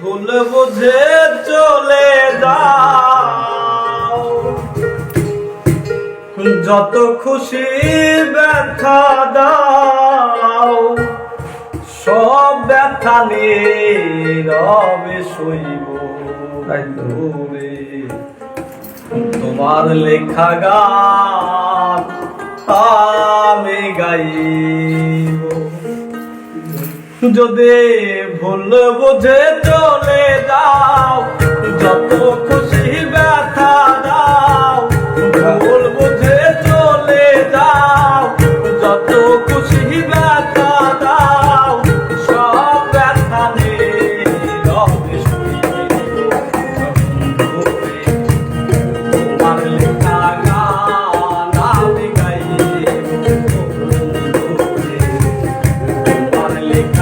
ভুল বুঝে চলে যাও। যত খুশি ব্যথা দাও সব ব্যথা নিয়ে রবে শৈব দূরে। তোমার লেখা গান আমি গাইব। যদি ভুল বুঝে চলে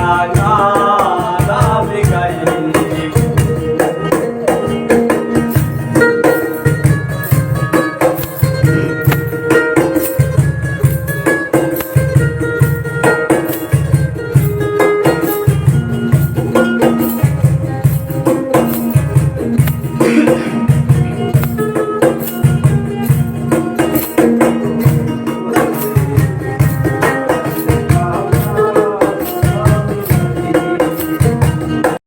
God.